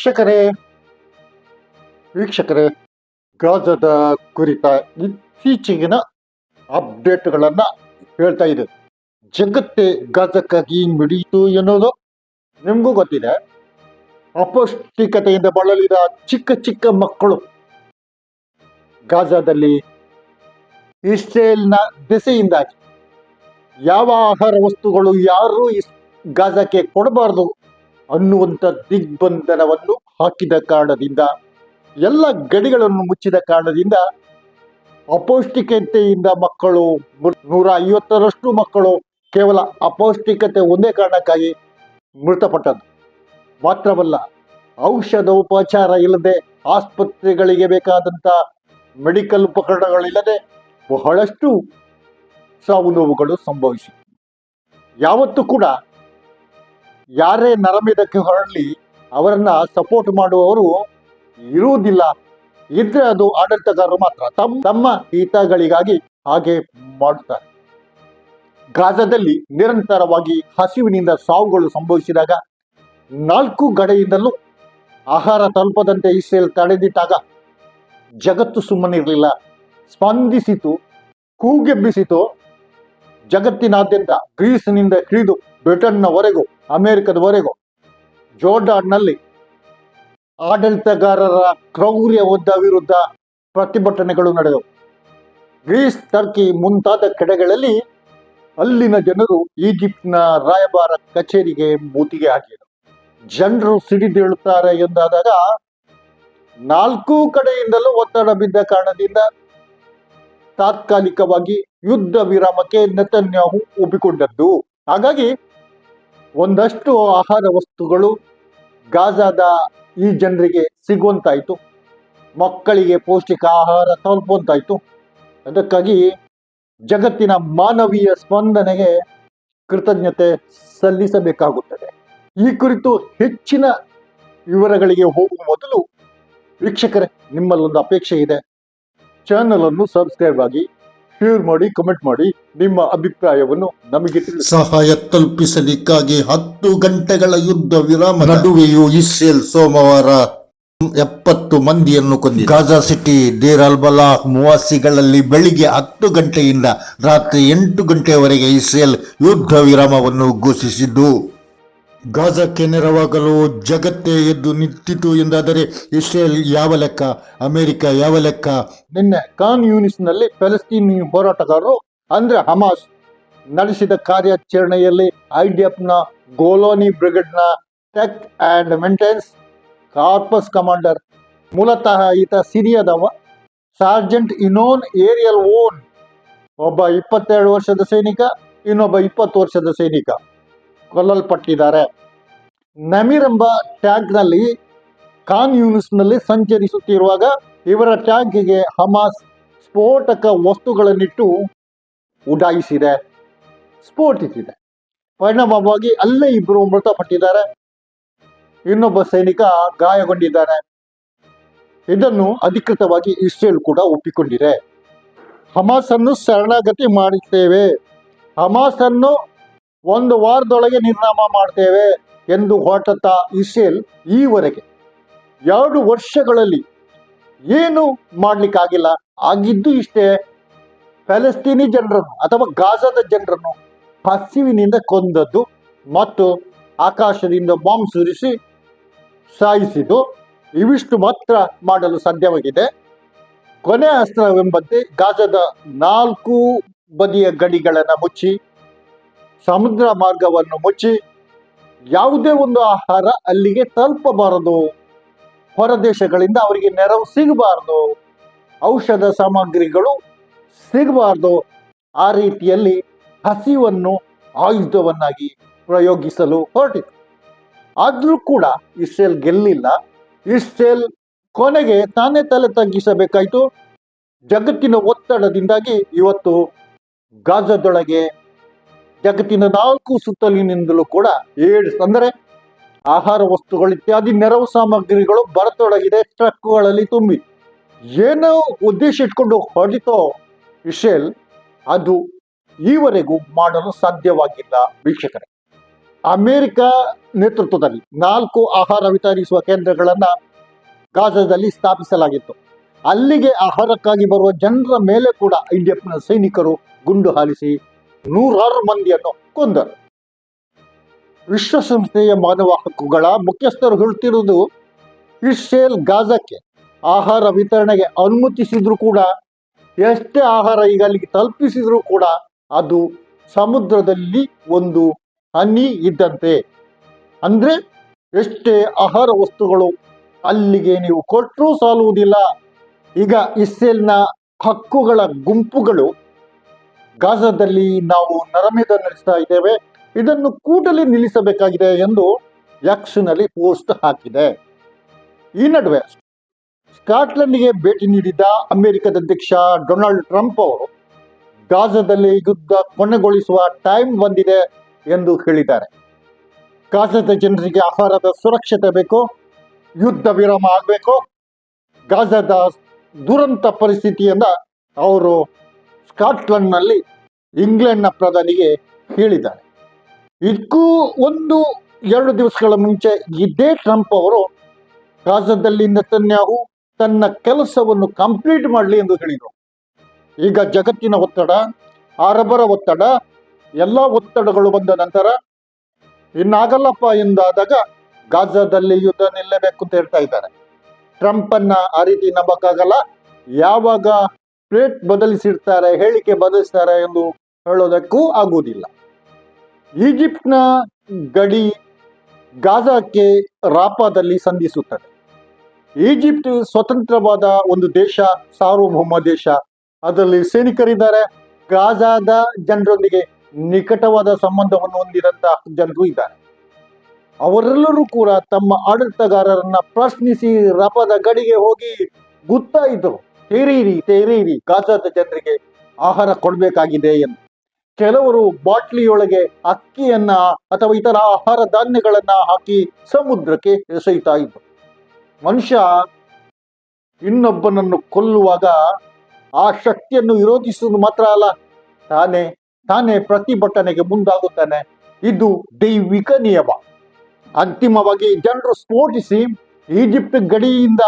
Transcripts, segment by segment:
ವೀಕ್ಷಕರೇ ವೀಕ್ಷಕರೇ, ಗಾಜದ ಕುರಿತ ಇತ್ತೀಚೆಗಿನ ಅಪ್ಡೇಟ್ಗಳನ್ನು ಹೇಳ್ತಾ ಇದೆ. ಜಗತ್ತೇ ಗಾಜಕ್ಕಾಗಿ ಮಿಡಿಯಿತು ಎನ್ನುವುದು ನಿಮಗೂ ಗೊತ್ತಿದೆ. ಅಪೌಷ್ಟಿಕತೆಯಿಂದ ಬಳಲಿದ ಚಿಕ್ಕ ಚಿಕ್ಕ ಮಕ್ಕಳು ಗಾಜಾದಲ್ಲಿ ಇಸ್ರೇಲ್ನ ದೆಸೆಯಿಂದಾಗಿ ಯಾವ ಆಹಾರ ವಸ್ತುಗಳು ಯಾರು ಇಸ್ ಗಾಜಾಕ್ಕೆ ಕೊಡಬಾರದು ಅನ್ನುವಂಥ ದಿಗ್ಬಂಧನವನ್ನು ಹಾಕಿದ ಕಾರಣದಿಂದ, ಎಲ್ಲ ಗಡಿಗಳನ್ನು ಮುಚ್ಚಿದ ಕಾರಣದಿಂದ ಅಪೌಷ್ಟಿಕತೆಯಿಂದ ಮಕ್ಕಳು, ನೂರ ಐವತ್ತರಷ್ಟು ಮಕ್ಕಳು ಕೇವಲ ಅಪೌಷ್ಟಿಕತೆ ಒಂದೇ ಕಾರಣಕ್ಕಾಗಿ ಮೃತಪಟ್ಟದ್ದು. ಮಾತ್ರವಲ್ಲ ಔಷಧೋಪಚಾರ ಇಲ್ಲದೆ ಆಸ್ಪತ್ರೆಗಳಿಗೆ ಬೇಕಾದಂಥ ಮೆಡಿಕಲ್ ಉಪಕರಣಗಳಿಲ್ಲದೆ ಬಹಳಷ್ಟು ಸಾವು ನೋವುಗಳು ಸಂಭವಿಸಿತು ಯಾವತ್ತೂ ಕೂಡ ಯಾರೇ ನರಮೇಧಕ್ಕೆ ಹೊರಡಲಿ ಅವರನ್ನ ಸಪೋರ್ಟ್ ಮಾಡುವವರು ಇರುವುದಿಲ್ಲ. ಇದ್ರೆ ಅದು ಆಡಳಿತಗಾರರು ಮಾತ್ರ. ತಮ್ಮ ತಮ್ಮ ಹಿತಗಳಿಗಾಗಿ ಹಾಗೆ ಮಾಡುತ್ತಾರೆ. ಗಾಜಾದಲ್ಲಿ ನಿರಂತರವಾಗಿ ಹಸಿವಿನಿಂದ ಸಾವುಗಳು ಸಂಭವಿಸಿದಾಗ, ನಾಲ್ಕು ಗಡೆಯಿಂದಲೂ ಆಹಾರ ತಲುಪದಂತೆ ಇಸ್ರೇಲ್ ತಡೆದಿಟ್ಟಾಗ ಜಗತ್ತು ಸುಮ್ಮನಿರಲಿಲ್ಲ ಸ್ಪಂದಿಸಿತು, ಕೂಗೆಬ್ಬಿಸಿತು. ಜಗತ್ತಿನಾದ್ಯಂತ ಗ್ರೀಸ್ನಿಂದ ಹಿಡಿದು ಬ್ರಿಟನ್ನವರೆಗೂ, ಅಮೆರಿಕದವರೆಗೂ, ಜೋರ್ಡಾನ್ನಲ್ಲಿ ಆಡಳಿತಗಾರರ ಕ್ರೌರ್ಯದ ವಿರುದ್ಧ ಪ್ರತಿಭಟನೆಗಳು ನಡೆದವು. ಗ್ರೀಸ್, ಟರ್ಕಿ ಮುಂತಾದ ಕಡೆಗಳಲ್ಲಿ ಅಲ್ಲಿನ ಜನರು ಈಜಿಪ್ಟ್ನ ರಾಯಭಾರ ಕಚೇರಿಗೆ ಮೂತಿಗೆ ಹಾಕಿದರು. ಜನರು ಸಿಡಿದೇಳುತ್ತಾರೆ ಎಂದಾದಾಗ ನಾಲ್ಕು ಕಡೆಯಿಂದಲೂ ಒತ್ತಡ ಬಿದ್ದ ಕಾರಣದಿಂದ ತಾತ್ಕಾಲಿಕವಾಗಿ ಯುದ್ಧ ವಿರಾಮಕ್ಕೆ ನೆತನ್ಯಾಹು ಒಪ್ಪಿಕೊಂಡದ್ದು. ಹಾಗಾಗಿ ಒಂದಷ್ಟು ಆಹಾರ ವಸ್ತುಗಳು ಗಾಜಾದ ಈ ಜನರಿಗೆ ಸಿಗುವಂತಾಯಿತು. ಮಕ್ಕಳಿಗೆ ಪೌಷ್ಟಿಕ ಆಹಾರ ತಲುಪುವಂತಾಯಿತು. ಅದಕ್ಕಾಗಿ ಜಗತ್ತಿನ ಮಾನವೀಯ ಸ್ಪಂದನೆಗೆ ಕೃತಜ್ಞತೆ ಸಲ್ಲಿಸಬೇಕಾಗುತ್ತದೆ. ಈ ಕುರಿತು ಹೆಚ್ಚಿನ ವಿವರಗಳಿಗೆ ಹೋಗುವ ಮೊದಲು ವೀಕ್ಷಕರೇ, ನಿಮ್ಮಲ್ಲೊಂದು ಅಪೇಕ್ಷೆ ಇದೆ. ಚಾನಲನ್ನು ಸಬ್ಸ್ಕ್ರೈಬ್ ಆಗಿ ಶೇರ್ ಮಾಡಿ ಕಮೆಂಟ್ ಮಾಡಿ ನಿಮ್ಮ ಅಭಿಪ್ರಾಯವನ್ನು ನಮಗೆ ಸಹಾಯ ತಲುಪಿಸಲಿಕ್ಕಾಗಿ ಹತ್ತು ಗಂಟೆಗಳ ಯುದ್ಧ ವಿರಾಮ ನಡುವೆಯೂ ಇಸ್ರೇಲ್ ಸೋಮವಾರ ಎಪ್ಪತ್ತು ಮಂದಿಯನ್ನು ಕೊಂದಿದೆ. Gaza city Deir al Balah ನಿವಾಸಿಗಳಲ್ಲಿ ಮುವಾಸಿಗಳಲ್ಲಿ ಬೆಳಿಗ್ಗೆ ಹತ್ತು ಗಂಟೆಯಿಂದ ರಾತ್ರಿ ಎಂಟು ಗಂಟೆಯವರೆಗೆ ಇಸ್ರೇಲ್ ಯುದ್ಧ ವಿರಾಮವನ್ನು ಘೋಷಿಸಿದ್ದು. ಗಾಜಾಕ್ಕೆ ನೆರವಾಗಲು ಜಗತ್ತೇ ಎದ್ದು ನಿಂತಿತು ಎಂದಾದರೆ ಇಸ್ರೇಲ್ ಯಾವ ಲೆಕ್ಕ, ಅಮೆರಿಕ ಯಾವ ಲೆಕ್ಕ? ನಿನ್ನೆ ಕಾನ್ ಯೂನಿಸ್ನಲ್ಲಿ ಫೆಲಸ್ತೀನ್ ಹೋರಾಟಗಾರರು ಅಂದ್ರೆ ಹಮಾಸ್ ನಡೆಸಿದ ಕಾರ್ಯಾಚರಣೆಯಲ್ಲಿ ಐಡಿಎಫ್ನ Golani ಬ್ರಿಗೇಡ್ನ tech and maintenance corps commander, ಮೂಲತಃ ಈತ ಸಿರಿಯಾದವ ಸಾರ್ಜೆಂಟ್ ಇನೋನ್ ಏರಿಯಲ್ ಓನ್ ಒಬ್ಬ ಇಪ್ಪತ್ತೆರಡು ವರ್ಷದ ಸೈನಿಕ, ಇನ್ನೊಬ್ಬ ಇಪ್ಪತ್ತು ವರ್ಷದ ಸೈನಿಕ. ಕೊಲ್ಲಲ್ಪಟ್ಟಿದ್ದಾರೆ. ನಮೀರ್ ಎಂಬ ಟ್ಯಾಂಕ್ನಲ್ಲಿ ಖಾನ್ ಯೂನಿಸ್ನಲ್ಲಿ ಸಂಚರಿಸುತ್ತಿರುವಾಗ ಇವರ ಟ್ಯಾಂಕಿಗೆ ಹಮಾಸ್ ಸ್ಫೋಟಕ ವಸ್ತುಗಳನ್ನಿಟ್ಟು ಉಡಾಯಿಸಿದೆ. ಸ್ಫೋಟಿಸಿದೆ. ಪರಿಣಾಮವಾಗಿ ಅಲ್ಲೇ ಇಬ್ಬರು ಮೃತಪಟ್ಟಿದ್ದಾರೆ. ಇನ್ನೊಬ್ಬ ಸೈನಿಕ ಗಾಯಗೊಂಡಿದ್ದಾರೆ ಇದನ್ನು ಅಧಿಕೃತವಾಗಿ ಇಸ್ರೇಲ್ ಕೂಡ ಒಪ್ಪಿಕೊಂಡಿದೆ. ಹಮಾಸ್ ಅನ್ನು ಶರಣಾಗತಿ ಮಾಡುತ್ತೇವೆ ಹಮಾಸ್ ಅನ್ನು ಒಂದು ವಾರದೊಳಗೆ ನಿರ್ನಾಮ ಮಾಡ್ತೇವೆ ಎಂದು ಹೊರಟತ್ತ ಇಸ್ರೇಲ್ ಈವರೆಗೆ. ಎರಡು ವರ್ಷಗಳಲ್ಲಿ ಏನು ಮಾಡ್ಲಿಕ್ಕಾಗಿಲ್ಲ. ಆಗಿದ್ದು ಇಷ್ಟೇ ಪ್ಯಾಲೆಸ್ತೀನಿ ಜನರನ್ನು ಅಥವಾ ಗಾಜಾದ ಜನರನ್ನು ಹಸಿವಿನಿಂದ ಕೊಂದದ್ದು ಮತ್ತು ಆಕಾಶದಿಂದ ಬಾಂಬ್ ಸುರಿಸಿ ಸಾಯಿಸಿದ್ದು ಇವಿಷ್ಟು ಮಾತ್ರ ಮಾಡಲು ಸಾಧ್ಯವಾಗಿದೆ. ಕೊನೆ ಅಸ್ತ್ರವೆಂಬಂತೆ ಗಾಜಾದ ನಾಲ್ಕು ಬದಿಯ ಗಡಿಗಳನ್ನು ಮುಚ್ಚಿ ಸಮುದ್ರ ಮಾರ್ಗವನ್ನು ಮುಚ್ಚಿ ಯಾವುದೇ ಒಂದು ಆಹಾರ ಅಲ್ಲಿಗೆ ತಲುಪಬಾರದು. ಹೊರದೇಶಗಳಿಂದ ಅವರಿಗೆ ನೆರವು ಸಿಗಬಾರದು. ಔಷಧ ಸಾಮಗ್ರಿಗಳು ಸಿಗಬಾರದು. ಆ ರೀತಿಯಲ್ಲಿ ಹಸಿವನ್ನು ಆಯುಧವನ್ನಾಗಿ ಪ್ರಯೋಗಿಸಲು ಹೊರಟಿತು. ಆದರೂ ಕೂಡ ಇಸ್ರೇಲ್ ಗೆಲ್ಲಿಲ್ಲ. ಇಸ್ರೇಲ್ ಕೊನೆಗೆ ತಾನೇ ತಲೆ ತಗ್ಗಿಸಬೇಕಾಯಿತು. ಜಗತ್ತಿನ ಒತ್ತಡದಿಂದಾಗಿ ಇವತ್ತು ಗಾಜಾದೊಳಗೆ ಜಗತ್ತಿನ ನಾಲ್ಕು ಸುತ್ತಲಿನಿಂದಲೂ ಕೂಡ ಏಡ್ಸ್, ಅಂದರೆ ಆಹಾರ ವಸ್ತುಗಳು ಇತ್ಯಾದಿ ನೆರವು ಸಾಮಗ್ರಿಗಳು ಬರತೊಡಗಿದೆ, ಟ್ರಕ್ಗಳಲ್ಲಿ ತುಂಬಿ. ಏನೋ ಉದ್ದೇಶ ಇಟ್ಕೊಂಡು ಹೊಡಿತೋ ವಿಶೇಲ್ ಅದು ಈವರೆಗೂ ಮಾಡಲು ಸಾಧ್ಯವಾಗಿಲ್ಲ, ವೀಕ್ಷಕರೇ. ಅಮೆರಿಕ ನೇತೃತ್ವದಲ್ಲಿ ನಾಲ್ಕು ಆಹಾರ ವಿತರಿಸುವ ಕೇಂದ್ರಗಳನ್ನು ಗಾಜದಲ್ಲಿ ಸ್ಥಾಪಿಸಲಾಗಿತ್ತು. ಅಲ್ಲಿಗೆ ಆಹಾರಕ್ಕಾಗಿ ಬರುವ ಜನರ ಮೇಲೆ ಕೂಡ ಇಂಡಿಯಾ ಸೈನಿಕರು ಗುಂಡು ಹಾರಿಸಿ ನೂರಾರು ಮಂದಿಯನ್ನು ಕೊಂದರು. ವಿಶ್ವಸಂಸ್ಥೆಯ ಮಾನವ ಹಕ್ಕುಗಳ ಮುಖ್ಯಸ್ಥರು ಹೇಳ್ತಿರುವುದು ಇಸ್ರೇಲ್ ಗಾಜಾಕ್ಕೆ ಆಹಾರ ವಿತರಣೆಗೆ ಅನುಮತಿಸಿದ್ರು ಕೂಡ, ಎಷ್ಟೇ ಆಹಾರ ಈಗ ಅಲ್ಲಿಗೆ ತಲುಪಿಸಿದ್ರು ಕೂಡ ಅದು ಸಮುದ್ರದಲ್ಲಿ ಒಂದು ಹನಿ ಇದ್ದಂತೆ. ಅಂದ್ರೆ ಎಷ್ಟೇ ಆಹಾರ ವಸ್ತುಗಳು ಅಲ್ಲಿಗೆ ನೀವು ಕೊಟ್ಟರೂ ಸಾಲುವುದಿಲ್ಲ. ಈಗ ಇಸ್ರೇಲ್ನ ಹಕ್ಕುಗಳ ಗುಂಪುಗಳು ಗಾಜಾದಲ್ಲಿ ನಾವು ನರಮೇಧ ನಡೆಸ್ತಾ ಇದ್ದೇವೆ. ಇದನ್ನು ಕೂಡಲೇ ನಿಲ್ಲಿಸಬೇಕಾಗಿದೆ ಎಂದು ಯಕ್ಷನಲ್ಲಿ ಪೋಸ್ಟ್ ಹಾಕಿದೆ. ಈ ನಡುವೆ ಸ್ಕಾಟ್ಲೆಂಡ್ಗೆ ಭೇಟಿ ನೀಡಿದ್ದ ಅಮೆರಿಕದ ಅಧ್ಯಕ್ಷ ಡೊನಾಲ್ಡ್ ಟ್ರಂಪ್ ಅವರು ಗಾಜಾದಲ್ಲಿ ಯುದ್ಧ ಕೊನೆಗೊಳಿಸುವ ಟೈಮ್ ಬಂದಿದೆ ಎಂದು ಹೇಳಿದ್ದಾರೆ. ಗಾಜಾದ ಜನರಿಗೆ ಆಹಾರದ ಸುರಕ್ಷತೆ ಬೇಕು, ಯುದ್ಧ ವಿರಾಮ ಆಗಬೇಕು. ಗಾಜಾದ ದುರಂತ ಪರಿಸ್ಥಿತಿಯನ್ನ ಅವರು ಸ್ಕಾಟ್ಲೆಂಡ್ನಲ್ಲಿ ಇಂಗ್ಲೆಂಡ್ನ ಪ್ರಧಾನಿಗೆ ಹೇಳಿದ್ದಾರೆ ಇದಕ್ಕೂ ಒಂದು ಎರಡು ದಿವಸಗಳ ಮುಂಚೆ ಇದೇ ಟ್ರಂಪ್ ಅವರು ಗಾಜದಲ್ಲಿ ನೆತನ್ಯಾಹು ತನ್ನ ಕೆಲಸವನ್ನು ಕಂಪ್ಲೀಟ್ ಮಾಡಲಿ ಎಂದು ಹೇಳಿದರು. ಈಗ ಜಗತ್ತಿನ ಒತ್ತಡ ಅರಬರ ಒತ್ತಡ, ಎಲ್ಲ ಒತ್ತಡಗಳು ಬಂದ ನಂತರ ಇನ್ನಾಗಲ್ಲಪ್ಪ ಎಂದಾದಾಗ ಗಾಜಾದಲ್ಲಿ ಯುದ್ಧ ನಿಲ್ಲಬೇಕು ಅಂತ ಹೇಳ್ತಾ ಇದ್ದಾರೆ. ಟ್ರಂಪ್ ಅನ್ನ ಆ ರೀತಿ ನಂಬಕ್ಕಾಗಲ್ಲ. ಯಾವಾಗ ಪ್ಲೇಟ್ ಬದಲಿಸಿರ್ತಾರೆ, ಹೇಳಿಕೆ ಬದಲಿಸ್ತಾರೆ ಎಂದು ಹೇಳೋದಕ್ಕೂ ಆಗುವುದಿಲ್ಲ. ಈಜಿಪ್ಟ್ನ ಗಡಿ ಗಾಜಾಕ್ಕೆ ರಾಪಾದಲ್ಲಿ ಸಂಧಿಸುತ್ತದೆ. ಈಜಿಪ್ಟ್ ಸ್ವತಂತ್ರವಾದ ಒಂದು ದೇಶ, ಸಾರ್ವಭೌಮ ದೇಶ. ಅದರಲ್ಲಿ ಸೈನಿಕರಿದ್ದಾರೆ. ಗಾಜಾದ ಜನರೊಂದಿಗೆ ನಿಕಟವಾದ ಸಂಬಂಧವನ್ನು ಹೊಂದಿದಂತಹ ಜನರು ಇದ್ದಾರೆ. ಅವರೆಲ್ಲರೂ ಕೂಡ ತಮ್ಮ ಆಡಳಿತಗಾರರನ್ನ ಪ್ರಶ್ನಿಸಿ ರಪದ ಗಡಿಗೆ ಹೋಗಿ ಗುತ್ತಾ ಇದ್ರು ತೇರೀರಿ ತೇರೀರಿ, ಗಾಜಾದ ಜನರಿಗೆ ಆಹಾರ ಕೊಡಬೇಕಾಗಿದೆ ಎಂದು. ಕೆಲವರು ಬಾಟ್ಲಿಯೊಳಗೆ ಅಕ್ಕಿಯನ್ನ ಅಥವಾ ಇತರ ಆಹಾರ ಧಾನ್ಯಗಳನ್ನ ಹಾಕಿ ಸಮುದ್ರಕ್ಕೆ ಎಸೆಯುತ್ತಾ ಇದ್ದರು. ಮನುಷ್ಯ ಇನ್ನೊಬ್ಬನನ್ನು ಕೊಲ್ಲುವಾಗ ಆ ಶಕ್ತಿಯನ್ನು ವಿರೋಧಿಸುವುದು ಮಾತ್ರ ಅಲ್ಲ, ತಾನೇ ತಾನೇ ಪ್ರತಿಭಟನೆಗೆ ಮುಂದಾಗುತ್ತಾನೆ. ಇದು ದೈವಿಕ ನಿಯಮ. ಅಂತಿಮವಾಗಿ ಜನರು ಸ್ಫೋಟಿಸಿ ಈಜಿಪ್ಟ್ ಗಡಿಯಿಂದ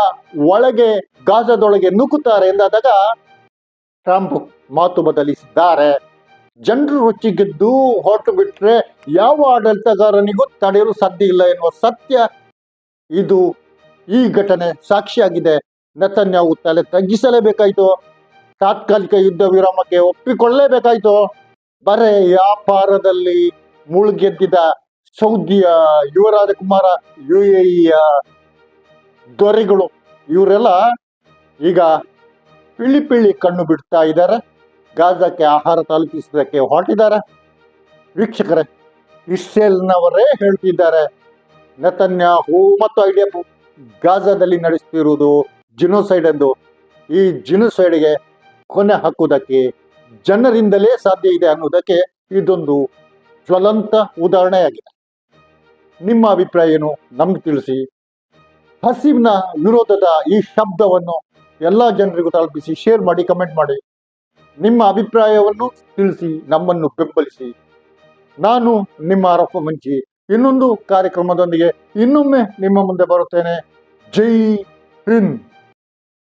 ಒಳಗೆ ಗಾಜದೊಳಗೆ ನುಗ್ಗುತ್ತಾರೆ ಎಂದಾದಾಗ ಟ್ರಂಪ್ ಮಾತು ಬದಲಿಸಿದ್ದಾರೆ. ಜನರು ರುಚಿಗೆದ್ದು ಹೊರಟು ಬಿಟ್ರೆ ಯಾವ ಆಡಳಿತಗಾರನಿಗೂ ತಡೆಯಲು ಸಾಧ್ಯ ಇಲ್ಲ ಎನ್ನುವ ಸತ್ಯ ಇದು ಈ ಘಟನೆ ಸಾಕ್ಷಿಯಾಗಿದೆ. ನತನ್ಯಾವು ತಲೆ ತಗ್ಗಿಸಲೇಬೇಕಾಯಿತು. ತಾತ್ಕಾಲಿಕ ಯುದ್ಧ ವಿರಾಮಕ್ಕೆ ಒಪ್ಪಿಕೊಳ್ಳಲೇಬೇಕಾಯಿತು. ಬರೇ ವ್ಯಾಪಾರದಲ್ಲಿ ಮುಳುಗೆದ್ದಿದ ಸೌದಿಯ ಯುವರಾಜಕುಮಾರ ಯು ಎ ದೊರೆಗಳು ಇವರೆಲ್ಲ ಈಗ ಪಿಳಿ ಪಿಳಿ ಕಣ್ಣು ಬಿಡ್ತಾ ಇದ್ದಾರೆ. ಗಾಜಕ್ಕೆ ಆಹಾರ ತಲುಪಿಸೋದಕ್ಕೆ ಹೊರಟಿದ್ದಾರೆ. ವೀಕ್ಷಕರೇ, ಇಸ್ರೇಲ್ನವರೇ ಹೇಳ್ತಿದ್ದಾರೆ, ನೆತನ್ಯಾಹು ಮತ್ತು ಐಡಿಎಫ್ ಗಾಜಾದಲ್ಲಿ ನಡೆಸ್ತಿರುವುದು ಜಿನೋಸೈಡ್ ಎಂದು. ಈ ಜಿನೋಸೈಡ್ಗೆ ಕೊನೆ ಹಾಕುವುದಕ್ಕೆ ಜನರಿಂದಲೇ ಸಾಧ್ಯ ಇದೆ ಅನ್ನೋದಕ್ಕೆ ಇದೊಂದು ಜ್ವಲಂತ ಉದಾಹರಣೆಯಾಗಿದೆ. ನಿಮ್ಮ ಅಭಿಪ್ರಾಯ ಏನು? ನಮ್ಗೆ ತಿಳಿಸಿ. ಹಸಿವಿನ ವಿರೋಧದ ಈ ಶಬ್ದವನ್ನು ಎಲ್ಲ ಜನರಿಗೂ ತಲುಪಿಸಿ ಶೇರ್ ಮಾಡಿ ಕಮೆಂಟ್ ಮಾಡಿ. ನಿಮ್ಮ ಅಭಿಪ್ರಾಯವನ್ನು ತಿಳಿಸಿ, ನಮ್ಮನ್ನು ಬೆಂಬಲಿಸಿ. ನಾನು ನಿಮ್ಮ ಅರಫ ಮಂಚಿ ಇನ್ನೊಂದು ಕಾರ್ಯಕ್ರಮದೊಂದಿಗೆ ಇನ್ನೊಮ್ಮೆ ನಿಮ್ಮ ಮುಂದೆ ಬರುತ್ತೇನೆ. ಜೈ ಹಿಂದ್.